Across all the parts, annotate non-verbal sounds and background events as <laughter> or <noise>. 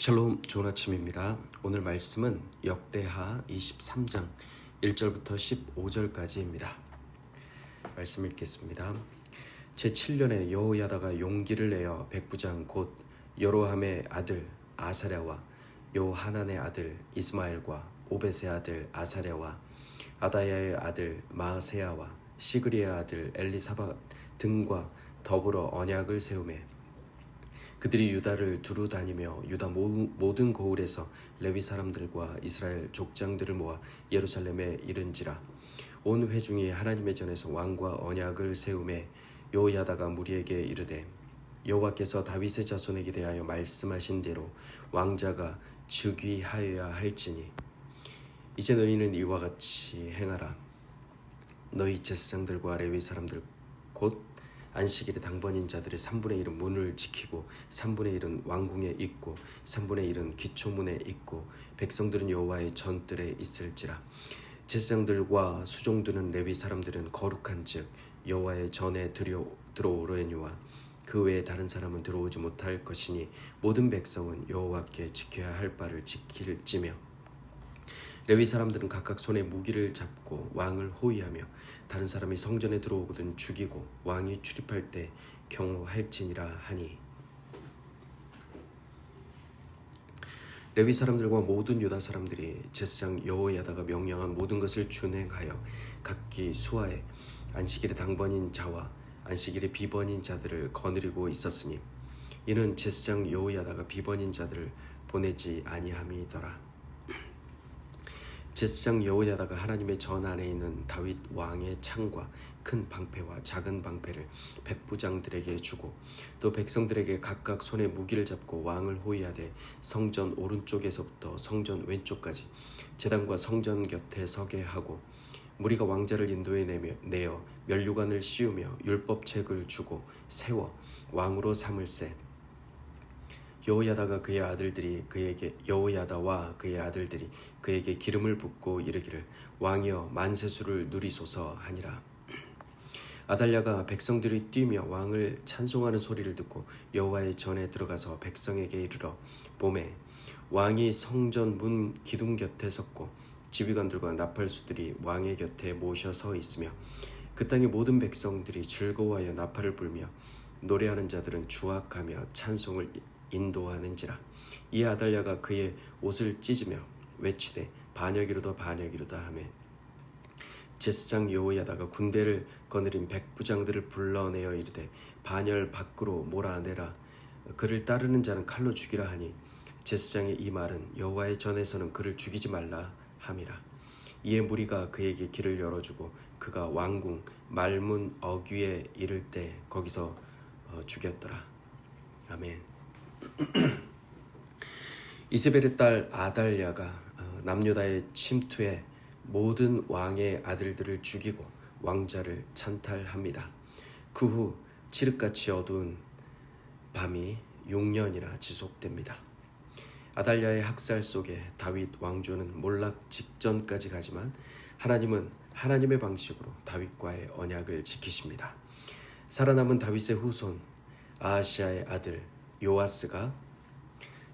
샬롬 좋은 아침입니다. 오늘 말씀은 역대하 23장 1절부터 15절까지입니다. 말씀 읽겠습니다. 제7년에 여호야다가 용기를 내어 백부장 곧 여로함의 아들 아사랴와 요하난의 아들 이스마엘과 오벳의 아들 아사랴와 아다야의 아들 마세야와 시그리의 아들 엘리사밧 등과 더불어 언약을 세우매 그들이 유다를 두루 다니며 유다 모든 고을에서 레위 사람들과 이스라엘 족장들을 모아 예루살렘에 이른지라. 온 회중이 하나님의 전에서 왕과 언약을 세우매 여호야다가 무리에게 이르되 여호와께서 다윗의 자손에게 대하여 말씀하신 대로 왕자가 즉위하여야 할지니. 이제 너희는 이와 같이 행하라. 너희 제사장들과 레위 사람들 곧 안식일에 당번인 자들의 3분의 1은 문을 지키고 3분의 1은 왕궁에 있고 3분의 1은 기초문에 있고 백성들은 여호와의 전뜰에 있을지라. 제사장들과 수종드는 레위 사람들은 거룩한즉 여호와의 전에 들어오려니와 그 외에 다른 사람은 들어오지 못할 것이니 모든 백성은 여호와께 지켜야 할 바를 지킬지며 레위 사람들은 각각 손에 무기를 잡고 왕을 호위하며 다른 사람이 성전에 들어오거든 죽이고 왕이 출입할 때 경호할지니라 하니 레위 사람들과 모든 유다 사람들이 제사장 여호야다가 명령한 모든 것을 준행하여 각기 수하에 안식일의 당번인 자와 안식일의 비번인 자들을 거느리고 있었으니 이는 제사장 여호야다가 비번인 자들을 보내지 아니함이더라. 제사장 여호야다가 하나님의 전 안에 있는 다윗 왕의 창과 큰 방패와 작은 방패를 백부장들에게 주고 또 백성들에게 각각 손에 무기를 잡고 왕을 호위하되 성전 오른쪽에서부터 성전 왼쪽까지 제단과 성전 곁에 서게 하고 무리가 왕자를 인도해 내며 내어 면류관을 씌우며 율법책을 주고 세워 왕으로 삼을세 여호야다가 그의 아들들이 그에게 여호야다와 그의 아들들이 그에게 기름을 붓고 이르기를 왕이여 만세수를 누리소서 하니라. 아달랴가 백성들이 뛰며 왕을 찬송하는 소리를 듣고 여호와의 전에 들어가서 백성에게 이르러 봄에 왕이 성전 문 기둥 곁에 섰고 지휘관들과 나팔수들이 왕의 곁에 모셔 서 있으며 그 땅의 모든 백성들이 즐거워하여 나팔을 불며 노래하는 자들은 주악하며 찬송을 인도하는지라. 이 아달랴가 그의 옷을 찢으며 외치되 반역이로다 반역이로다 하며 제스장 여호야다가 군대를 거느린 백부장들을 불러내어 이르되 반열 밖으로 몰아내라. 그를 따르는 자는 칼로 죽이라 하니 제스장의 이 말은 여호와의 전에서는 그를 죽이지 말라 함이라. 이에 무리가 그에게 길을 열어주고 그가 왕궁 말문 어귀에 이를 때 거기서 어, 죽였더라. 아멘. <clears throat> 이세벨의 딸 아달랴가 어, 남유다의 침투에 모든 왕의 아들들을 죽이고 왕자를 찬탈합니다. 그 후 칠흑같이 어두운 밤이 6년이나 지속됩니다. 아달랴의 학살 속에 다윗 왕조는 몰락 직전까지 가지만 하나님은 하나님의 방식으로 다윗과의 언약을 지키십니다. 살아남은 다윗의 후손 아하시아의 아들 요아스가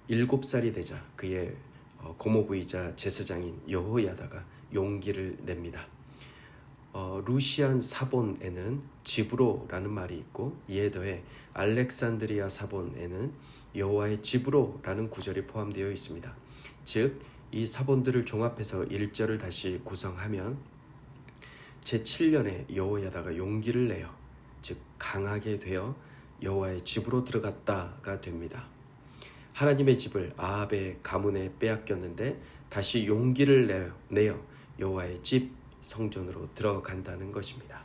일곱 살이 되자 그의 어, 고모부이자 제사장인 여호야다가 용기를 냅니다. 어, 루시안 사본에는 지브로라는 말이 있고 이에 더해 알렉산드리아 사본에는 여호와의 지브로라는 구절이 포함되어 있습니다. 즉, 이 사본들을 종합해서 일절을 다시 구성하면 제7년에 여호야다가 용기를 내어 즉 강하게 되어 여호와의 집으로 들어갔다가 됩니다. 하나님의 집을 아합의 가문에 빼앗겼는데 다시 용기를 내어 여호와의 집 성전으로 들어간다는 것입니다.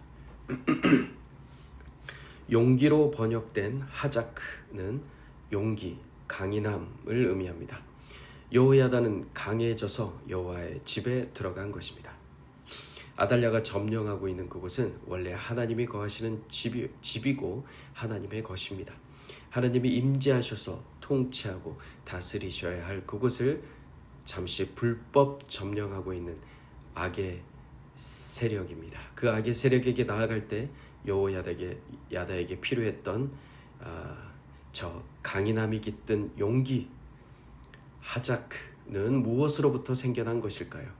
<clears throat> 용기로 번역된 하자크는 용기, 강인함을 의미합니다. 여호야다는 강해져서 여호와의 집에 들어간 것입니다. 아달랴가 점령하고 있는 그곳은 원래 하나님이 거하시는 집이, 집이고 하나님의 것입니다. 하나님이 임재하셔서 통치하고 다스리셔야 할 그곳을 잠시 불법 점령하고 있는 악의 세력입니다. 그 악의 세력에게 나아갈 때 여호야다에게 야다에게 필요했던 아, 저 강인함이 깃든 용기 하자크는 무엇으로부터 생겨난 것일까요?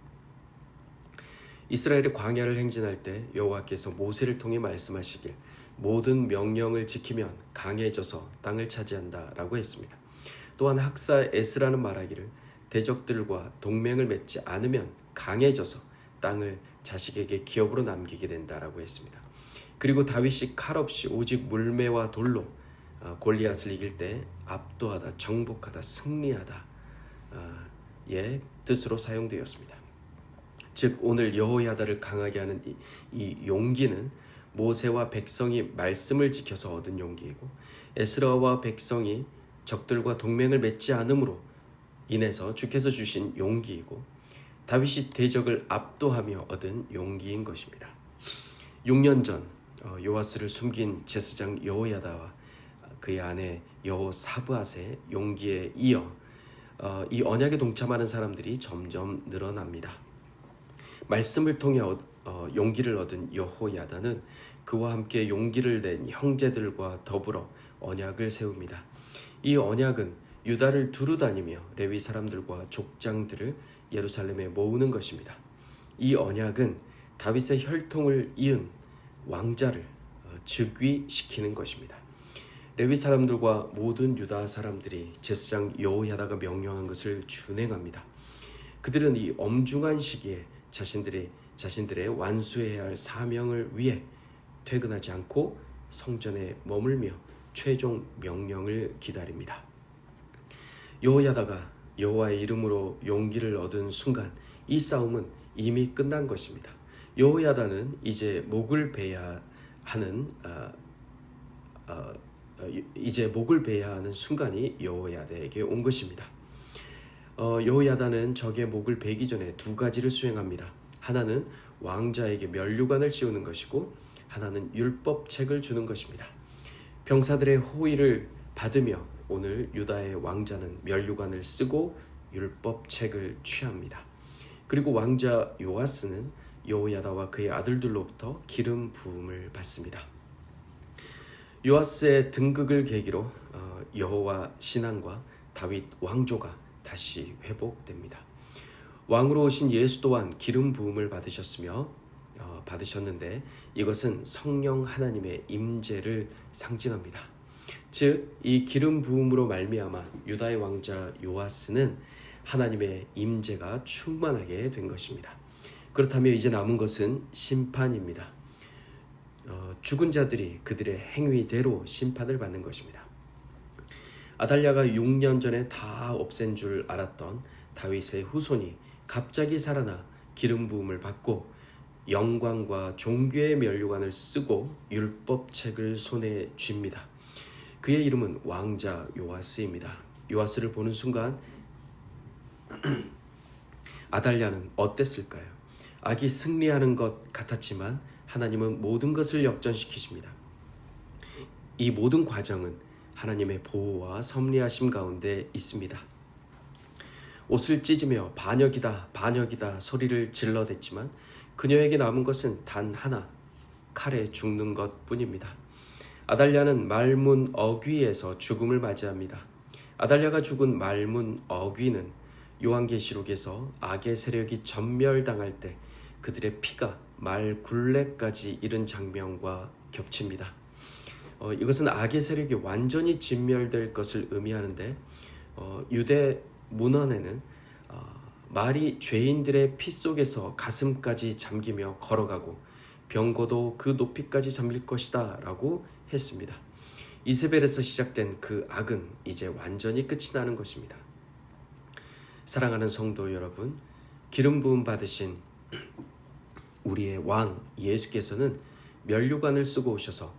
이스라엘의 광야를 행진할 때 여호와께서 모세를 통해 말씀하시길 모든 명령을 지키면 강해져서 땅을 차지한다라고 했습니다. 또한 학사 에스라는 말하기를 대적들과 동맹을 맺지 않으면 강해져서 땅을 자식에게 기업으로 남기게 된다라고 했습니다. 그리고 다윗이 칼 없이 오직 물매와 돌로 어, 골리앗을 이길 때 압도하다, 정복하다, 승리하다 의 뜻으로 사용되었습니다. 즉 오늘 여호야다를 강하게 하는 이, 이 용기는 모세와 백성이 말씀을 지켜서 얻은 용기이고 에스라와 백성이 적들과 동맹을 맺지 않으므로 인해서 주께서 주신 용기이고 다윗이 대적을 압도하며 얻은 용기인 것입니다. 6년 전 어, 요아스를 숨긴 제사장 여호야다와 그의 아내 여호사브앗의 용기에 이어 어, 이 언약에 동참하는 사람들이 점점 늘어납니다. 말씀을 통해 어, 용기를 얻은 여호야다는 그와 함께 용기를 낸 형제들과 더불어 언약을 세웁니다. 이 언약은 유다를 두루 다니며 레위 사람들과 족장들을 예루살렘에 모으는 것입니다. 이 언약은 다윗의 혈통을 이은 왕자를 어, 즉위시키는 것입니다. 레위 사람들과 모든 유다 사람들이 제사장 여호야다가 명령한 것을 준행합니다. 그들은 이 엄중한 시기에 자신들의 자신들의 완수해야 할 사명을 위해 퇴근하지 않고 성전에 머물며 최종 명령을 기다립니다. 여호야다가 여호와의 이름으로 용기를 얻은 순간 이 싸움은 이미 끝난 것입니다. 여호야다는 이제 목을 베야 하는 어, 어, 어, 이제 목을 베야 하는 순간이 여호야다에게 온 것입니다. 어, 여호야다는 적의 목을 베기 전에 두 가지를 수행합니다. 하나는 왕자에게 면류관을 씌우는 것이고 하나는 율법책을 주는 것입니다. 병사들의 호의를 받으며 오늘 유다의 왕자는 면류관을 쓰고 율법책을 취합니다. 그리고 왕자 요아스는 여호야다와 그의 아들들로부터 기름 부음을 받습니다. 요아스의 등극을 계기로 어, 여호와 신앙과 다윗 왕조가 다시 회복됩니다. 왕으로 오신 예수 또한 기름 부음을 받으셨으며 어, 받으셨는데 이것은 성령 하나님의 임재를 상징합니다. 즉 이 기름 부음으로 말미암아 유다의 왕자 요아스는 하나님의 임재가 충만하게 된 것입니다. 그렇다면 이제 남은 것은 심판입니다. 어, 죽은 자들이 그들의 행위대로 심판을 받는 것입니다. 아달랴가 6년 전에 다 없앤 줄 알았던 다윗의 후손이 갑자기 살아나 기름 부음을 받고 영광과 종교의 면류관을 쓰고 율법책을 손에 쥡니다. 그의 이름은 왕자 요아스입니다. 요아스를 보는 순간 <clears throat> 아달랴는 어땠을까요? 악이 승리하는 것 같았지만 하나님은 모든 것을 역전시키십니다. 이 모든 과정은 하나님의 보호와 섭리하심 가운데 있습니다. 옷을 찢으며 반역이다, 반역이다 소리를 질러댔지만 그녀에게 남은 것은 단 하나, 칼에 죽는 것 뿐입니다. 아달랴는 말문 어귀에서 죽음을 맞이합니다. 아달랴가 죽은 말문 어귀는 요한계시록에서 악의 세력이 전멸당할 때 그들의 피가 말 굴레까지 이른 장면과 겹칩니다. 어, 이것은 악의 세력이 완전히 진멸될 것을 의미하는데 어, 유대 문헌에는 어, 말이 죄인들의 피 속에서 가슴까지 잠기며 걸어가고 병거도 그 높이까지 잠길 것이다 라고 했습니다. 이세벨에서 시작된 그 악은 이제 완전히 끝이 나는 것입니다. 사랑하는 성도 여러분, 기름 부음 받으신 우리의 왕 예수께서는 면류관을 쓰고 오셔서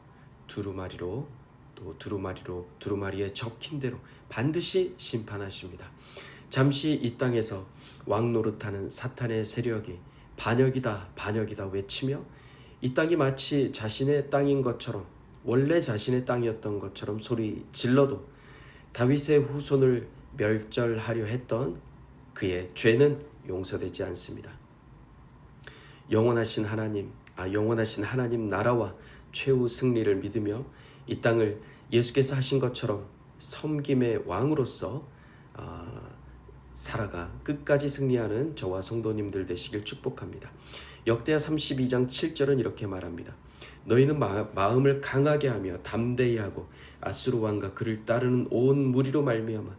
두루마리로 또 두루마리로 두루마리에 적힌 대로 반드시 심판하십니다. 잠시 이 땅에서 왕 노릇하는 사탄의 세력이 반역이다 반역이다 외치며 이 땅이 마치 자신의 땅인 것처럼 원래 자신의 땅이었던 것처럼 소리 질러도 다윗의 후손을 멸절하려 했던 그의 죄는 용서되지 않습니다. 영원하신 하나님, 아 영원하신 하나님 나라와 최후 승리를 믿으며 이 땅을 예수께서 하신 것처럼 섬김의 왕으로서 아, 살아가 끝까지 승리하는 저와 성도님들 되시길 축복합니다. 역대하 32장 7절은 이렇게 말합니다. 너희는 마, 마음을 강하게 하며 담대히 하고 아수르 왕과 그를 따르는 온 무리로 말미암아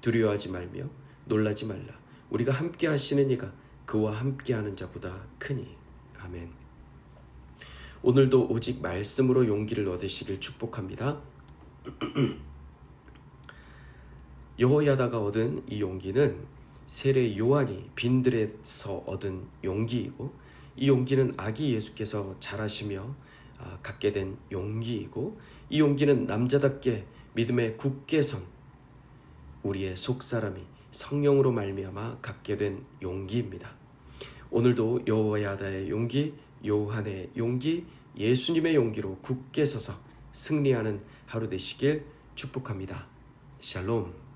두려워하지 말며 놀라지 말라. 우리가 함께 하시는 이가 그와 함께 하는 자보다 크니. 아멘. 오늘도 오직 말씀으로 용기를 얻으시길 축복합니다. <clears throat> 여호야다가 얻은 이 용기는 세례 요한이 빈들에서 얻은 용기이고 이 용기는 아기 예수께서 자라시며 아, 갖게 된 용기이고 이 용기는 남자답게 믿음에 굳게 선 우리의 속사람이 성령으로 말미암아 갖게 된 용기입니다. 오늘도 여호야다의 용기, 요한의 용기, 예수님의 용기로 굳게 서서 승리하는 하루 되시길 축복합니다. 샬롬.